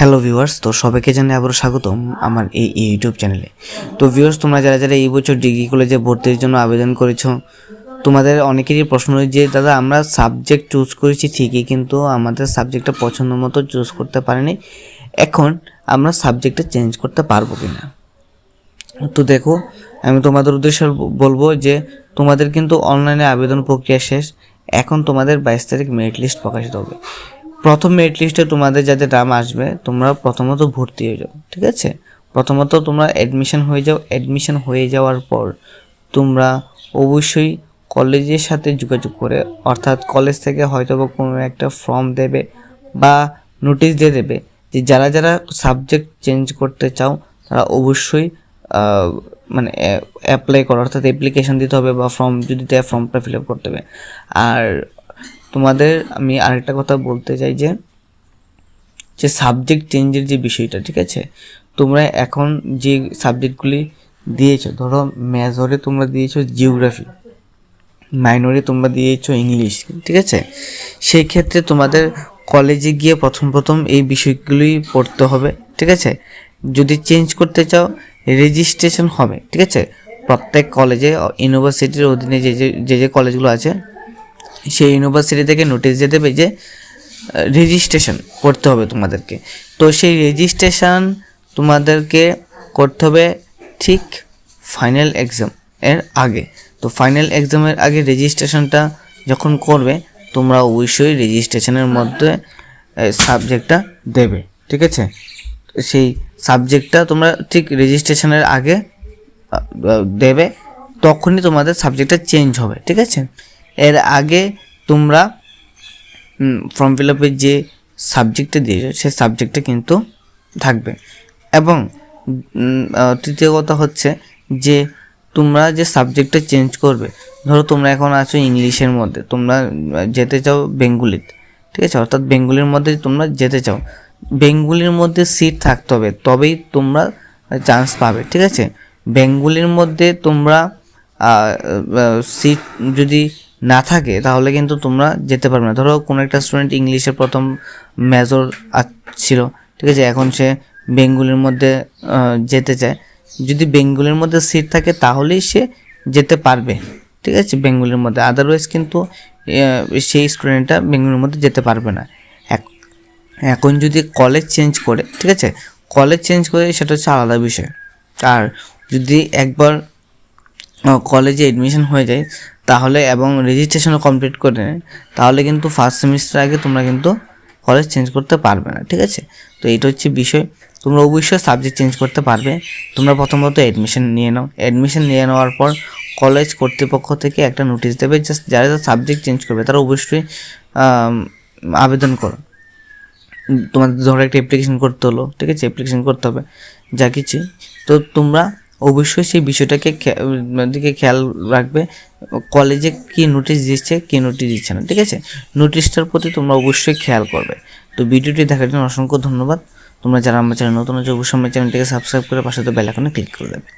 Hello viewers, তো সবাইকে জানাই আবারও স্বাগতম আমার এই ইউটিউব চ্যানেলে। তো ভিউয়ার্স, তোমরা যারা যারা এই বছর ডিগ্রি কলেজে ভর্তির জন্য আবেদন করেছ, তোমাদের অনেকেরই প্রশ্ন যে, দাদা, আমরা সাবজেক্ট চুজ করেছি ঠিকই, কিন্তু আমাদের সাবজেক্টটা পছন্দ মতো চুজ করতে পারিনি। এখন আমরা সাবজেক্টটা চেঞ্জ করতে পারব কি না তো দেখো, আমি তোমাদের উদ্দেশ্যে বলব যে, তোমাদের কিন্তু অনলাইনে আবেদন প্রক্রিয়া শেষ। এখন তোমাদের বাইশ তারিখ মেরিট লিস্ট প্রকাশিত হবে। প্রথম মেরিট লিস্টে তোমাদের যাদের নাম আসবে, তোমরা প্রথমত ভর্তি হয়ে যাও, ঠিক আছে? প্রথমত তোমরা অ্যাডমিশন হয়ে যাও অ্যাডমিশন হয়ে যাওয়ার পর তোমরা অবশ্যই কলেজের সাথে যোগাযোগ করে, অর্থাৎ কলেজ থেকে হয়তো বা কোনো একটা ফর্ম দেবে বা নোটিশ দিয়ে দেবে যে যারা যারা সাবজেক্ট চেঞ্জ করতে চাও, তারা অবশ্যই মানে অ্যাপ্লাই করো, অর্থাৎ অ্যাপ্লিকেশন দিতে হবে বা ফর্ম যদি দেয় ফর্মটা ফিল আপ করতে হবে। আর তোমাদের আমি আরেকটা কথা বলতে চাই যে যে সাবজেক্ট চেঞ্জের যে বিষয়টা, ঠিক আছে? তোমরা এখন যে সাবজেক্টগুলি দিয়েছ, ধরো মেজরে তোমরা দিয়েছ জিওগ্রাফি মাইনরে তোমরা দিয়েছ ইংলিশ ঠিক আছে? সেই ক্ষেত্রে তোমাদের কলেজে গিয়ে প্রথম প্রথম এই বিষয়গুলি পড়তে হবে, ঠিক আছে? যদি চেঞ্জ করতে চাও রেজিস্ট্রেশন হবে, ঠিক আছে? প্রত্যেক কলেজে ইউনিভার্সিটির অধীনে যে যে যে কলেজগুলো আছে সেই ইউনিভার্সিটি থেকে নোটিশ দিয়ে দেবে যে রেজিস্ট্রেশন করতে হবে তোমাদেরকে। তো সেই রেজিস্ট্রেশন তোমাদেরকে করতে হবে ঠিক ফাইনাল এক্সাম এর আগে। তো ফাইনাল এক্সামের আগে রেজিস্ট্রেশনটা যখন করবে, তোমরা অবশ্যই রেজিস্ট্রেশনের মধ্যে সাবজেক্টটা দেবে। ঠিক আছে? সেই সাবজেক্টটা তোমরা ঠিক রেজিস্ট্রেশনের আগে দেবে, তখনই তোমাদের সাবজেক্টটা চেঞ্জ হবে। ঠিক আছে? এর আগে তোমরা ফর্ম ফিল আপের যে সাবজেক্টটা দিয়েছ, সে সাবজেক্টটা কিন্তু থাকবে। এবং তৃতীয় কথা হচ্ছে যে, তোমরা যে সাবজেক্টটা চেঞ্জ করবে, ধরো তোমরা এখন আছো ইংলিশের মধ্যে, তোমরা যেতে চাও বেঙ্গুলিতে, ঠিক আছে? অর্থাৎ বেঙ্গুলির মধ্যে তোমরা যেতে চাও। বেঙ্গুলির মধ্যে সিট থাকতে হবে, তবেই তোমরা চান্স পাবে, ঠিক আছে? বেঙ্গুলির মধ্যে তোমরা সিট যদি না থাকে, তাহলে কিন্তু তোমরা যেতে পারবে না। ধরো কোনো একটা স্টুডেন্ট ইংলিশে প্রথম মেজর ছিল, ঠিক আছে? এখন সে বেঙ্গুলির মধ্যে যেতে চায়। যদি বেঙ্গুলির মধ্যে সিট থাকে, তাহলেই সে যেতে পারবে, ঠিক আছে? বেঙ্গুলির মধ্যে। আদারওয়াইজ কিন্তু সেই স্টুডেন্টটা বেঙ্গুলির মধ্যে যেতে পারবে না। এখন যদি কলেজ চেঞ্জ করে, ঠিক আছে? কলেজ চেঞ্জ করে, সেটা হচ্ছে আলাদা বিষয়। আর যদি একবার কলেজে এডমিশন হয়ে যায়, তাহলে এবং রেজিস্ট্রেশনও কমপ্লিট করে নেয়, তাহলে কিন্তু ফার্স্ট সেমিস্টার আগে তোমরা কিন্তু কলেজ চেঞ্জ করতে পারবে না, ঠিক আছে? তো এটা হচ্ছে বিষয়। তোমরা অবশ্যই সাবজেক্ট চেঞ্জ করতে পারবে। তোমরা প্রথমত অ্যাডমিশন নিয়ে নাও। অ্যাডমিশন নিয়ে নেওয়ার পর কলেজ কর্তৃপক্ষ থেকে একটা নোটিশ দেবে জাস্ট যারা যারা সাবজেক্ট চেঞ্জ করবে, তারা অবশ্যই আবেদন করো। তোমাদের ধরো একটা অ্যাপ্লিকেশন করতে হলো, ঠিক আছে? অ্যাপ্লিকেশন করতে হবে, যা কিছু। তো তোমরা অবশ্যই সেই বিষয়টাকে দিকে খেয়াল রাখবে। কলেজে কি নোটিশ দিচ্ছে, কি নোটিশ দিচ্ছে না, ঠিক আছে? নোটিশটার প্রতি তোমরা অবশ্যই খেয়াল করবে। তো ভিডিওটি দেখার জন্য অসংখ্য ধন্যবাদ। তোমরা যারা আমার চ্যানেল নতুন আছে, অবশ্যই আমার চ্যানেলটিকে সাবস্ক্রাইব করে পাশে তো বেলাকনে ক্লিক করে দেবে।